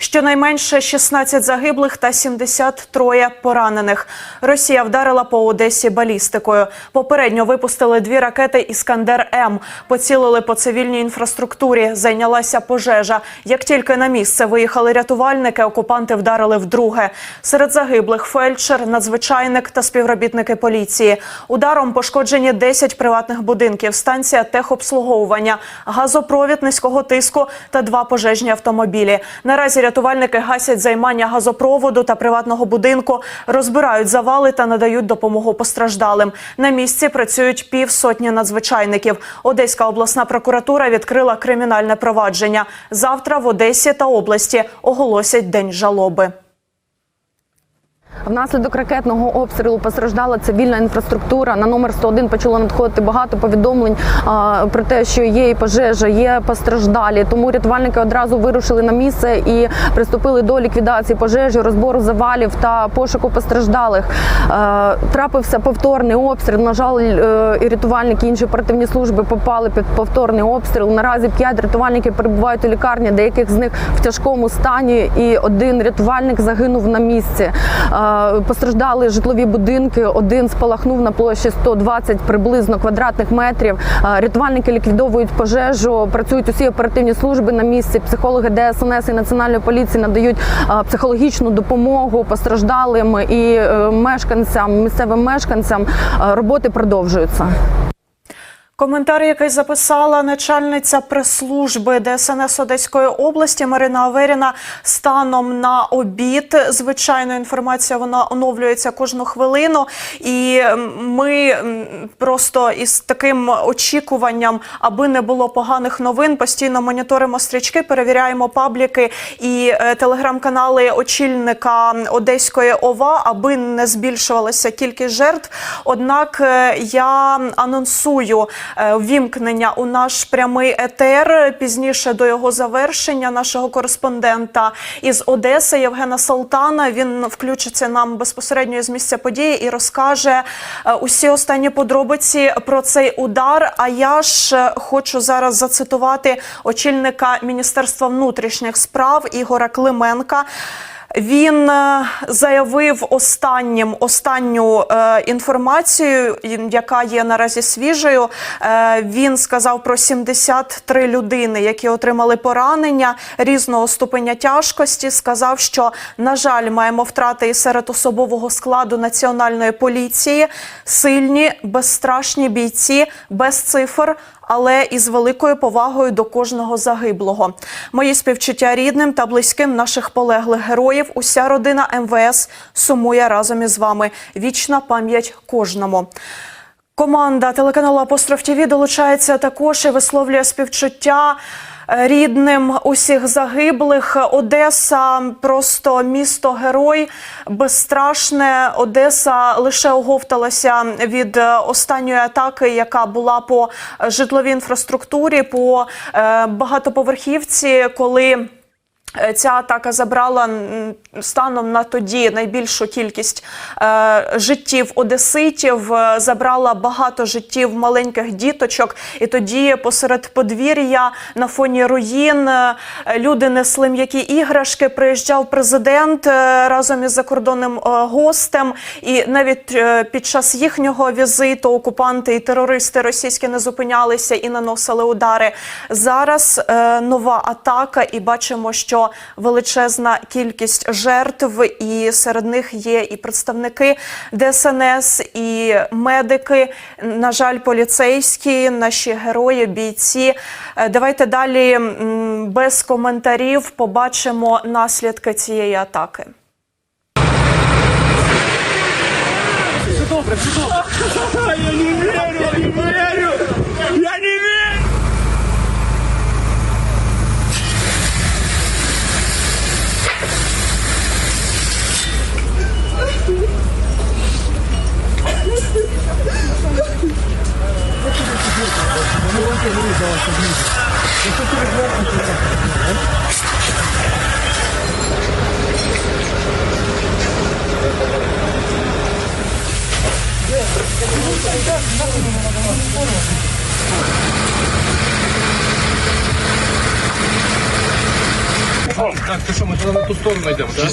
Щонайменше 16 загиблих та 73 поранених. Росія вдарила по Одесі балістикою. Попередньо випустили дві ракети Іскандер М. Поцілили по цивільній інфраструктурі. Зайнялася пожежа. Як тільки на місце виїхали рятувальники, окупанти вдарили вдруге. Серед загиблих фельдшер, надзвичайник та співробітники поліції. Ударом пошкоджені 10 приватних будинків, станція техобслуговування, газопровід низького тиску та два пожежні автомобілі. Наразі рятувальники гасять займання газопроводу та приватного будинку, розбирають завали та надають допомогу постраждалим. На місці працюють півсотні надзвичайників. Одеська обласна прокуратура відкрила кримінальне провадження. Завтра в Одесі та області оголосять день жалоби. Внаслідок ракетного обстрілу постраждала цивільна інфраструктура. На номер 101 почало надходити багато повідомлень про те, що є і пожежа, є постраждалі. Тому рятувальники одразу вирушили на місце і приступили до ліквідації пожежі, розбору завалів та пошуку постраждалих. Е, Трапився повторний обстріл. На жаль, е, і рятувальники інші оперативні служби попали під повторний обстріл. Наразі п'ять рятувальників перебувають у лікарні, деяких з них в тяжкому стані, і один рятувальник загинув на місці. Е, Постраждали житлові будинки. Один спалахнув на площі 120 приблизно квадратних метрів. Е, Рятувальники ліквідовують пожежу. Працюють усі оперативні служби на місці. Психологи ДСНС і національної поліції надають е, психологічну допомогу постраждалим і мешканцям, місцевим мешканцям. Роботи продовжуються. Коментар, який записала начальниця прес-служби ДСНС Одеської області Марина Аверіна станом на обід. Звичайно, інформація вона оновлюється кожну хвилину, і ми просто із таким очікуванням, аби не було поганих новин, постійно моніторимо стрічки, перевіряємо пабліки і е, телеграм-канали очільника Одеської ОВА, аби не збільшувалася кількість жертв. Однак е, я анонсую е, ввімкнення у наш прямий етер пізніше до його завершення нашого кореспондента із Одеси Євгена Салтана. Він включиться нам безпосередньо з місця події і розкаже е, усі останні подробиці про цей удар. А я ж е, хочу зараз зацитувати очільника Міністерства внутрішніх справ Ігора Клименка. Він е, заявив останнім останню е, інформацію, яка є наразі свіжою. Е, він сказав про 73 людини, які отримали поранення різного ступеня тяжкості. Сказав, що на жаль, маємо втрати і серед особового складу національної поліції, сильні, безстрашні бійці, без цифр але із великою повагою до кожного загиблого. Мої співчуття рідним та близьким наших полеглих героїв. Уся родина МВС сумує разом із вами. Вічна пам'ять кожному. Команда телеканалу Апостроф ТІВІ долучається також і висловлює співчуття рідним усіх загиблих. Одеса просто місто герой, безстрашне. Одеса лише оговталася від е, останньої атаки, яка була по житловій інфраструктурі, по е, багатоповерхівці, коли. Е, Ця атака забрала станом на тоді найбільшу кількість е, життів одеситів, е, забрала багато життів маленьких діточок. І тоді посеред подвір'я на фоні руїн е, люди несли м'які іграшки. Приїжджав президент разом із закордонним гостем. І навіть під час їхнього візиту окупанти і терористи російські не зупинялися і наносили удари. Зараз е, нова атака, і бачимо, що величезна кількість жертв, і серед них є і представники ДСНС, і медики. На жаль, поліцейські, наші герої, бійці. Е, Давайте далі без коментарів побачимо наслідки цієї атаки. Я не верю, я не верю! все вырезалось вниз. И что ты Так, ты что, мы тогда на ту сторону идем, да?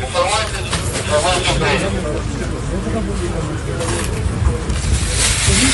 Информация.